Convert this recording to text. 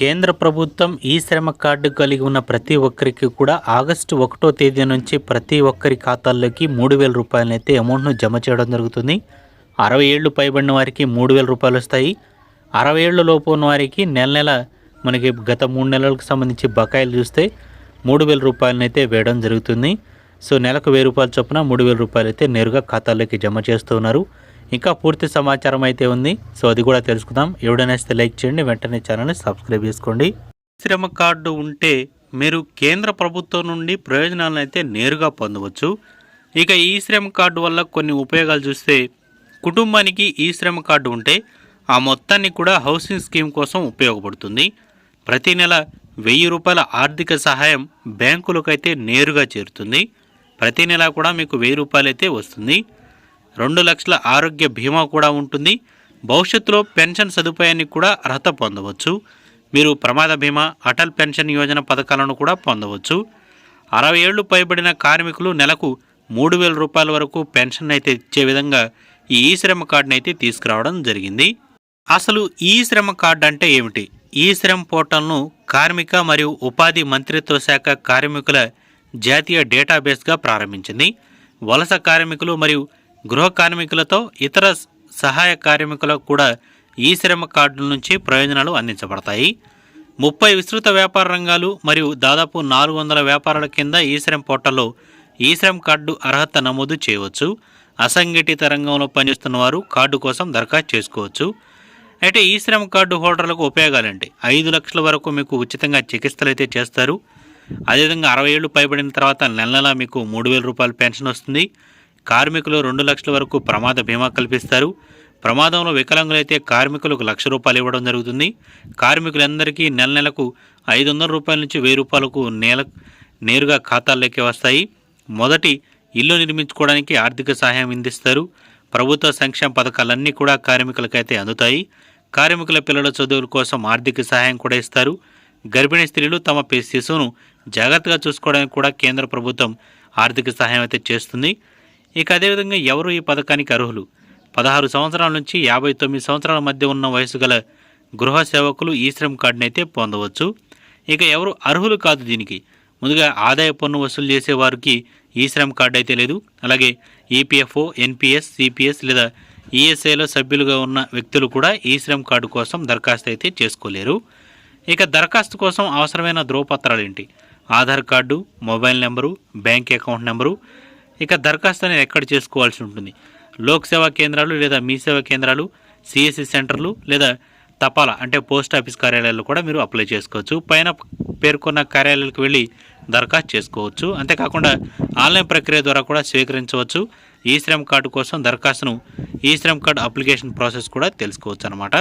కేంద్ర ప్రభుత్వం ఈ శ్రమ కార్డు కలిగి ఉన్న ప్రతి ఒక్కరికి కూడా ఆగస్టు ఒకటో తేదీ నుంచి ప్రతి ఒక్కరి ఖాతాల్లోకి మూడు వేల రూపాయలనైతే అమౌంట్ను జమ చేయడం జరుగుతుంది. అరవై ఏళ్ళు పైబడిన వారికి మూడు వేల రూపాయలు వస్తాయి. అరవై ఏళ్ళు లోపు ఉన్న వారికి నెల నెల మనకి గత మూడు నెలలకు సంబంధించి బకాయిలు చూస్తే మూడు వేల రూపాయలనైతే వేయడం జరుగుతుంది. సో నెలకు వెయ్యి రూపాయల చొప్పున మూడు వేల రూపాయలు అయితే నేరుగా ఖాతాల్లోకి జమ చేస్తున్నారు ఇంకా పూర్తి సమాచారం అయితే ఉంది. సో అది కూడా తెలుసుకుందాం. ఎవడైనా లైక్ చేయండి. వెంటనే ఛానల్ని సబ్స్క్రైబ్ చేసుకోండి. శ్రమ కార్డు ఉంటే మీరు కేంద్ర ప్రభుత్వం నుండి ప్రయోజనాలను అయితే నేరుగా పొందవచ్చు. ఇక ఈ శ్రమ కార్డు వల్ల కొన్ని ఉపయోగాలు చూస్తే కుటుంబానికి ఈ శ్రమ కార్డు ఉంటే ఆ మొత్తాన్ని కూడా హౌసింగ్ స్కీమ్ కోసం ఉపయోగపడుతుంది. ప్రతి నెల వెయ్యి రూపాయల ఆర్థిక సహాయం బ్యాంకులకైతే నేరుగా చేరుతుంది. ప్రతి నెల కూడా మీకు వెయ్యి రూపాయలు అయితే వస్తుంది. రెండు లక్షల ఆరోగ్య బీమా కూడా ఉంటుంది. భవిష్యత్తులో పెన్షన్ సదుపాయాన్ని కూడా అర్హత పొందవచ్చు. మీరు ప్రమాద బీమా అటల్ పెన్షన్ యోజన పథకాలను కూడా పొందవచ్చు. అరవై ఏళ్ళు పైబడిన కార్మికులు నెలకు మూడు వేల రూపాయల వరకు పెన్షన్ అయితే ఇచ్చే విధంగా ఈ ఈ శ్రమ కార్డుని అయితే తీసుకురావడం జరిగింది. అసలు ఈ శ్రమ కార్డు అంటే ఏమిటి? ఈ శ్రమ పోర్టల్ను కార్మిక మరియు ఉపాధి మంత్రిత్వ శాఖ కార్మికుల జాతీయ డేటాబేస్గా ప్రారంభించింది. వలస కార్మికులు మరియు గృహ కార్మికులతో ఇతర సహాయ కార్మికులకు కూడా ఈ శ్రమ కార్డుల నుంచి ప్రయోజనాలు అందించబడతాయి. ముప్పై విస్తృత వ్యాపార రంగాలు మరియు దాదాపు నాలుగు వందల వ్యాపారాల కింద ఈ శ్రమ్ పోర్టల్లో ఈ శ్రమ్ కార్డు అర్హత నమోదు చేయవచ్చు. అసంఘటిత రంగంలో పనిచేస్తున్న వారు కార్డు కోసం దరఖాస్తు చేసుకోవచ్చు. అయితే ఈ శ్రమ కార్డు హోల్డర్లకు ఉపయోగాలంటే? ఐదు లక్షల వరకు మీకు ఉచితంగా చికిత్సలు అయితే చేస్తారు. అదేవిధంగా అరవై ఏళ్ళు పైబడిన తర్వాత నెల నెలా మీకు మూడు వేల రూపాయల పెన్షన్ వస్తుంది. కార్మికులు రెండు లక్షల వరకు ప్రమాద బీమా కల్పిస్తారు. ప్రమాదంలో వికలాంగులైతే కార్మికులకు లక్ష రూపాయలు ఇవ్వడం జరుగుతుంది. కార్మికులందరికీ నెల నెలకు ఐదు వందల రూపాయల నుంచి వెయ్యి రూపాయలకు నేల నేరుగా ఖాతాల్లోకి వస్తాయి. మొదటి ఇల్లు నిర్మించుకోవడానికి ఆర్థిక సహాయం అందిస్తారు. ప్రభుత్వ సంక్షేమ పథకాలన్నీ కూడా కార్మికులకైతే అందుతాయి. కార్మికుల పిల్లల చదువుల కోసం ఆర్థిక సహాయం కూడా ఇస్తారు. గర్భిణీ స్త్రీలు తమ శిశువును జాగ్రత్తగా చూసుకోవడానికి కూడా కేంద్ర ప్రభుత్వం ఆర్థిక సహాయం అయితే చేస్తుంది. ఇక అదేవిధంగా ఎవరు ఈ పథకానికి అర్హులు? పదహారు సంవత్సరాల నుంచి యాభై తొమ్మిది సంవత్సరాల మధ్య ఉన్న వయసు గల గృహ సేవకులు ఈ శ్రమ్ కార్డునైతే పొందవచ్చు. ఇక ఎవరు అర్హులు కాదు దీనికి. ముందుగా ఆదాయ పన్ను వసూలు చేసేవారికి ఈ శ్రమ్ కార్డు అయితే లేదు. అలాగే ఈపీఎఫ్ఓ ఎన్పిఎస్ సిపిఎస్ లేదా ఈఎస్ఐలో సభ్యులుగా ఉన్న వ్యక్తులు కూడా ఈ శ్రమ్ కార్డు కోసం దరఖాస్తు అయితే చేసుకోలేరు. ఇక దరఖాస్తు కోసం అవసరమైన ధ్రువపత్రాలు ఏంటి? Aadhaar card mobile number bank account number ఇక దరఖాస్తు అనేది ఎక్కడ చేసుకోవాల్సి ఉంటుంది? లోక్ సేవా కేంద్రాలు లేదా మీ సేవా కేంద్రాలు సిఎస్సి సెంటర్లు లేదా తపాలా అంటే పోస్ట్ ఆఫీస్ కార్యాలయాల్లో కూడా మీరు అప్లై చేసుకోవచ్చు. పైన పేర్కొన్న కార్యాలయాలకు వెళ్ళి దరఖాస్తు చేసుకోవచ్చు. అంతేకాకుండా ఆన్లైన్ ప్రక్రియ ద్వారా కూడా స్వీకరించవచ్చు. ఈ శ్రమ్ కార్డు కోసం దరఖాస్తును ఈ శ్రమ్ కార్డు అప్లికేషన్ ప్రాసెస్ కూడా తెలుసుకోవచ్చు అనమాట